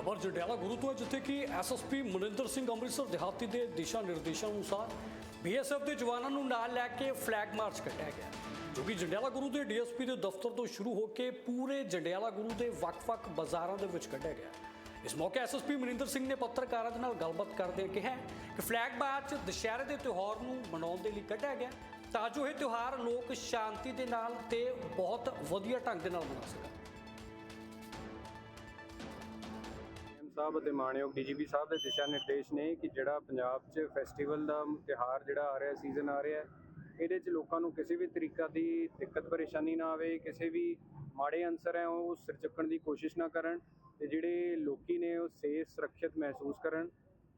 ਖਬਰ ਜੰਡਿਆਲਾ ਗੁਰੂ ਤੋਂ ਹੈ, ਜਿੱਥੇ ਕਿ ਐਸਐਸਪੀ ਮਨਿੰਦਰ ਸਿੰਘ ਅੰਮ੍ਰਿਤਸਰ ਦਿਹਾਤੀ ਦੇ ਦਿਸ਼ਾ ਨਿਰਦੇਸ਼ਾਂ ਅਨੁਸਾਰ ਬੀਐਸਐਫ ਦੇ ਜਵਾਨਾਂ ਨੂੰ ਨਾਲ ਲੈ ਕੇ ਫਲੈਗ ਮਾਰਚ ਕੱਢਿਆ ਗਿਆ, ਜੋ ਕਿ ਜੰਡਿਆਲਾ ਗੁਰੂ ਦੇ ਡੀਐਸਪੀ ਦੇ ਦਫ਼ਤਰ ਤੋਂ ਸ਼ੁਰੂ ਹੋ ਕੇ ਪੂਰੇ ਜੰਡਿਆਲਾ ਗੁਰੂ ਦੇ ਵੱਖ-ਵੱਖ ਬਾਜ਼ਾਰਾਂ ਦੇ ਵਿੱਚ ਕੱਢਿਆ ਗਿਆ। ਇਸ ਮੌਕੇ ਐਸਐਸਪੀ ਮਨਿੰਦਰ ਸਿੰਘ ਨੇ ਪੱਤਰਕਾਰਾਂ ਦੇ ਨਾਲ ਗੱਲਬਾਤ ਕਰਦੇ ਕਿਹਾ ਕਿ ਫਲੈਗ ਮਾਰਚ ਦੁਸ਼ਹਿਰੇ ਦੇ ਤਿਉਹਾਰ ਨੂੰ ਮਨਾਉਣ ਦੇ ਲਈ ਕੱਢਿਆ ਗਿਆ, ਤਾਂ ਜੋ ਇਹ ਤਿਉਹਾਰ ਲੋਕ ਸ਼ਾਂਤੀ ਦੇ ਨਾਲ ਤੇ ਬਹੁਤ ਵਧੀਆ ਢੰਗ ਦੇ ਨਾਲ ਮਨਾ ਸਕਣ। ਸਾਹਿਬ ਅਤੇ ਮਾਨਯੋਗ ਡੀਜੀਪੀ ਸਾਹਿਬ ਦੇ ਦਿਸ਼ਾ ਨਿਰਦੇਸ਼ ਨੇ ਕਿ ਜਿਹੜਾ ਪੰਜਾਬ 'ਚ ਫੈਸਟੀਵਲ ਦਾ ਤਿਹਾਰ ਜਿਹੜਾ ਆ ਰਿਹਾ ਸੀਜ਼ਨ ਆ ਰਿਹਾ, ਇਹਦੇ 'ਚ ਲੋਕਾਂ ਨੂੰ ਕਿਸੇ ਵੀ ਤਰੀਕਾ ਦੀ ਦਿੱਕਤ, ਪਰੇਸ਼ਾਨੀ ਨਾ ਆਵੇ, ਕਿਸੇ ਵੀ ਮਾੜੇ ਅਨਸਰ ਹੈ, ਉਹ ਸਿਰ ਚੁੱਕਣ ਦੀ ਕੋਸ਼ਿਸ਼ ਨਾ ਕਰਨ ਤੇ ਜਿਹੜੇ ਲੋਕੀ ਨੇ ਉਹ ਸੇਫ ਸੁਰੱਖਿਅਤ ਮਹਿਸੂਸ ਕਰਨ।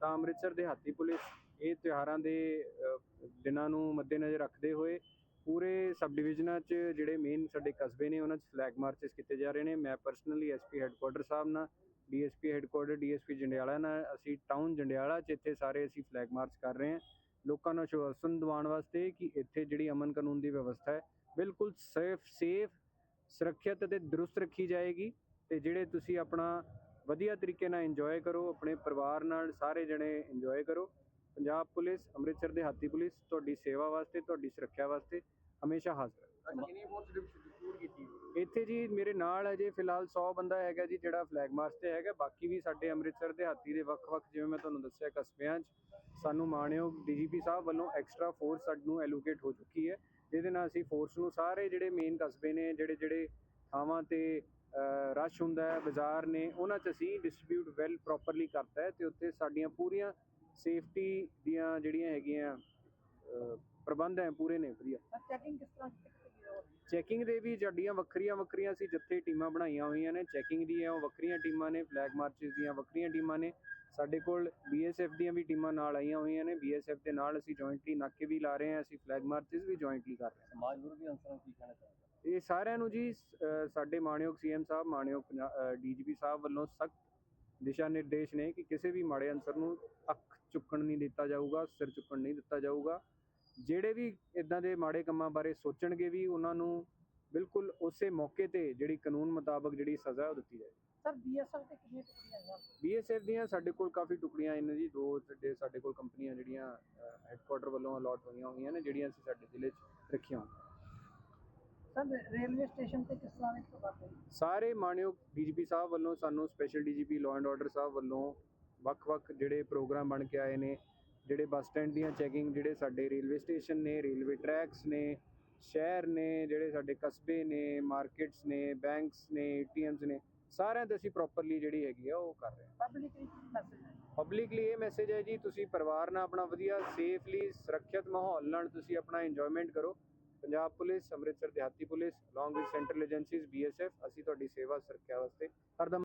ਤਾਂ ਅੰਮ੍ਰਿਤਸਰ ਦੇ ਹਾਤੀ ਪੁਲਿਸ ਇਹ ਤਿਉਹਾਰਾਂ ਦੇ ਦਿਨਾਂ ਨੂੰ ਮੱਦੇਨਜ਼ਰ ਰੱਖਦੇ ਹੋਏ ਪੂਰੇ ਸਬ ਡਿਵੀਜ਼ਨਾਂ 'ਚ ਜਿਹੜੇ ਮੇਨ ਸਾਡੇ ਕਸਬੇ ਨੇ, ਉਹਨਾਂ 'ਚ ਫਲੈਗ ਮਾਰਚਸ ਕੀਤੇ ਜਾ ਰਹੇ ਨੇ। ਮੈਂ ਪਰਸਨਲੀ ਐਸਪੀ ਹੈੱਡਕੁਆਟਰ ਸਾਹਿਬ ਨਾਲ ਡੀਐਸਪੀ ਹੈੱਡਕੁਆਟਰ ਡੀਐਸਪੀ ਜੰਡਿਆਲਾ ਨਾਲ ਅਸੀਂ ਟਾਊਨ ਜੰਡਿਆਲਾ 'ਚ ਇੱਥੇ ਸਾਰੇ ਅਸੀਂ ਫਲੈਗ ਮਾਰਚ ਕਰ ਰਹੇ ਹਾਂ। ਲੋਕਾਂ ਨੂੰ ਆਸ਼ਵਾਸਨ ਦਿਵਾਉਣ ਵਾਸਤੇ ਕਿ ਇੱਥੇ ਜਿਹੜੀ ਅਮਨ ਕਾਨੂੰਨ ਦੀ ਵਿਵਸਥਾ ਹੈ, ਬਿਲਕੁਲ ਸੇਫ ਸੇਫ ਸੁਰੱਖਿਅਤ ਅਤੇ ਦਰੁਸਤ ਰੱਖੀ ਜਾਏਗੀ ਤੇ ਜਿਹੜੇ ਤੁਸੀਂ ਆਪਣਾ ਵਧੀਆ ਤਰੀਕੇ ਨਾਲ ਇੰਜੋਏ ਕਰੋ, ਆਪਣੇ ਪਰਿਵਾਰ ਨਾਲ ਸਾਰੇ ਜਣੇ ਇੰਜੋਏ ਕਰੋ। ਪੰਜਾਬ ਪੁਲਿਸ, ਅੰਮ੍ਰਿਤਸਰ ਦੇ ਹਾਤੀ ਪੁਲਿਸ, ਤੁਹਾਡੀ ਸੇਵਾ ਵਾਸਤੇ, ਤੁਹਾਡੀ ਸੁਰੱਖਿਆ ਵਾਸਤੇ ਹਮੇਸ਼ਾ ਹਾਜ਼ਰ ਹੈ। ਕਿੰਨੀ ਫੋਰਸ ਡਿਸਟ੍ਰੀਬਿਊਟ ਕੀਤੀ? ਇੱਥੇ ਜੀ ਮੇਰੇ ਨਾਲ ਅਜੇ ਫਿਲਹਾਲ 100 ਬੰਦਾ ਹੈਗਾ ਜੀ ਜਿਹੜਾ ਫਲੈਗ ਮਾਰਚ ਤੇ ਹੈਗਾ। ਬਾਕੀ ਵੀ ਸਾਡੇ ਅੰਮ੍ਰਿਤਸਰ ਦੇ ਹਾਤੀ ਦੇ ਵੱਖ-ਵੱਖ ਜਿਵੇਂ ਮੈਂ ਤੁਹਾਨੂੰ ਦੱਸਿਆ ਕਸਬਿਆਂ 'ਚ ਸਾਨੂੰ ਮਾਣਯੋਗ ਡੀਜੀਪੀ ਸਾਹਿਬ ਵੱਲੋਂ ਐਕਸਟਰਾ ਫੋਰਸ ਸਾਨੂੰ ਐਲੋਕੇਟ ਹੋ ਚੁੱਕੀ ਹੈ। ਜਿਹਦੇ ਨਾਲ ਅਸੀਂ ਫੋਰਸ ਨੂੰ ਸਾਰੇ ਜਿਹੜੇ ਮੇਨ ਕਸਬੇ ਨੇ ਜਿਹੜੇ ਜਿਹੜੇ ਥਾਵਾਂ ਤੇ ਰਸ਼ ਹੁੰਦਾ ਹੈ ਬਾਜ਼ਾਰ ਨੇ ਉਹਨਾਂ 'ਚ ਅਸੀਂ ਡਿਸਟ੍ਰੀਬਿਊਟ ਵੈਲ ਪ੍ਰੋਪਰਲੀ ਕਰਤਾ ਹੈ ਤੇ ਉੱਥੇ ਸਾਡੀਆਂ ਪੂਰੀਆਂ ਸੇਫਟੀ ਦੀਆਂ ਜਿਹੜੀਆਂ ਹੈਗੀਆਂ ਪ੍ਰਬੰਧ ਹੈ ਪੂਰੇ ਨੇ ਵਧੀਆ। ਚੈਕਿੰਗ ਕਿਸ ਤਰ੍ਹਾਂ ਕੀਤੀ ਹੈ ਚੈਕਿੰਗ ਦੇ ਵੀ ਸਾਡੀਆਂ ਵੱਖਰੀਆਂ ਵੱਖਰੀਆਂ ਅਸੀਂ ਜਿੱਥੇ ਟੀਮਾਂ ਬਣਾਈਆਂ ਹੋਈਆਂ ਨੇ। ਚੈਕਿੰਗ ਦੀਆਂ ਉਹ ਵੱਖਰੀਆਂ ਟੀਮਾਂ ਨੇ ਫਲੈਗ ਮਾਰਚਸ ਦੀਆਂ ਵੱਖਰੀਆਂ ਟੀਮਾਂ ਨੇ। ਸਾਡੇ ਕੋਲ ਬੀਐਸਐਫ ਦੀਆਂ ਵੀ ਟੀਮਾਂ ਨਾਲ ਆਈਆਂ ਹੋਈਆਂ ਨੇ। ਬੀਐਸਐਫ ਦੇ ਨਾਲ ਅਸੀਂ ਜੁਆਇੰਟਲੀ ਨਾਕੇ ਵੀ ਲਾ ਰਹੇ ਹਾਂ ਅਸੀਂ ਫਲੈਗ ਮਾਰਚਸ ਵੀ ਜੁਆਇੰਟਲੀ ਕਰ ਰਹੇ ਸਮਾਜ ਵਿਰੋਧੀ ਅੰਸਰਾਂ ਕੀ ਕਹਿਣਾ ਚਾਹੁੰਦੇ ਹਾਂ ਇਹ ਸਾਰਿਆਂ ਨੂੰ ਜੀ ਸਾਡੇ ਮਾਣਯੋਗ ਸੀਐਮ ਸਾਹਿਬ ਮਾਣਯੋਗ ਡੀਜੀਪੀ ਸਾਹਿਬ ਵੱਲੋਂ ਸਖਤ ਦਿਸ਼ਾ ਨਿਰਦੇਸ਼ ਨੇ ਕਿ ਕਿਸੇ ਵੀ ਮਾੜੇ ਅਨਸਰ ਨੂੰ ਅੱਖ ਚੁੱਕਣ ਨਹੀਂ ਦਿੱਤਾ ਜਾਊਗਾ ਸਿਰ ਚੁੱਕਣ ਨਹੀਂ ਦਿੱਤਾ ਜਾਊਗਾ। ਜਿਹੜੇ ਵੀ ਇਦਾਂ ਦੇ ਮਾੜੇ ਕੰਮਾਂ ਬਾਰੇ ਸੋਚਣਗੇ ਵੀ ਉਹਨਾਂ ਨੂੰ ਬਿਲਕੁਲ ਉਸੇ ਮੌਕੇ ਤੇ ਜਿਹੜੀ ਕਾਨੂੰਨ ਮੁਤਾਬਕ ਜਿਹੜੀ ਸਜ਼ਾ ਉਹ ਦਿੱਤੀ ਜਾਏ ਸਰ ਬੀਐਸਐਲ ਤੇ ਕਿੰਨੀਆਂ ਟੁਕੜੀਆਂ ਹਨ ਬੀਐਸਐਫ ਦੀਆਂ ਸਾਡੇ ਕੋਲ ਕਾਫੀ ਟੁਕੜੀਆਂ ਇਹਨਾਂ ਜੀ ਦੋ ਸਾਡੇ ਸਾਡੇ ਕੋਲ ਕੰਪਨੀਆਂ ਜਿਹੜੀਆਂ ਹੈੱਡਕੁਆਟਰ ਵੱਲੋਂ ਅਲਾਟ ਹੋਈਆਂ ਹੋਈਆਂ ਨੇ ਜਿਹੜੀਆਂ ਅਸੀਂ ਸਾਡੇ ਜ਼ਿਲ੍ਹੇ 'ਚ ਰੱਖੀਆਂ ਹੋਈਆਂ। ਸਰ ਰੇਲਵੇ ਸਟੇਸ਼ਨ ਤੇ ਕਿਸ ਤਰ੍ਹਾਂ ਦੇ ਪ੍ਰਬੰਧ ਸਾਰੇ ਮਾਣਯੋਗ ਡੀਜੀਪੀ ਸਾਹਿਬ ਵੱਲੋਂ ਸਾਨੂੰ special DGP law and order ਸਾਹਿਬ ਵੱਲੋਂ ਵੱਖ-ਵੱਖ ਜਿਹੜੇ ਪ੍ਰੋਗਰਾਮ ਬਣ ਕੇ ਆਏ ਨੇ ਜਿਹੜੇ ਬੱਸ ਸਟੈਂਡ ਦੀਆਂ ਚੈਕਿੰਗ ਜਿਹੜੇ ਸਾਡੇ ਰੇਲਵੇ ਸਟੇਸ਼ਨ ਨੇ ਰੇਲਵੇ ਟਰੈਕਸ ਨੇ ਸ਼ਹਿਰ ਨੇ ਜਿਹੜੇ ਸਾਡੇ ਕਸਬੇ ਨੇ ਮਾਰਕੀਟਸ ਨੇ ਬੈਂਕਸ ਨੇ ਏਟੀਐਮਸ ਨੇ ਸਾਰਿਆਂ ਤੇ ਅਸੀਂ ਪ੍ਰੋਪਰਲੀ ਜਿਹੜੀ ਹੈਗੀ ਆ ਉਹ ਕਰ ਰਹੇ ਹਾਂ। ਮੈਸੇਜ ਪਬਲਿਕਲੀ ਇਹ ਮੈਸੇਜ ਹੈ ਜੀ ਤੁਸੀਂ ਪਰਿਵਾਰ ਨਾਲ ਆਪਣਾ ਵਧੀਆ ਸੇਫਲੀ ਸੁਰੱਖਿਅਤ ਮਾਹੌਲ ਨਾਲ ਤੁਸੀਂ ਆਪਣਾ ਇੰਜੋਇਮੈਂਟ ਕਰੋ। ਪੰਜਾਬ ਪੁਲਿਸ ਅੰਮ੍ਰਿਤਸਰ ਦਿਹਾਤੀ police along with central agencies BSF ਅਸੀਂ ਤੁਹਾਡੀ ਸੇਵਾ ਸੁਰੱਖਿਆ ਵਾਸਤੇ ਹਰਦਮ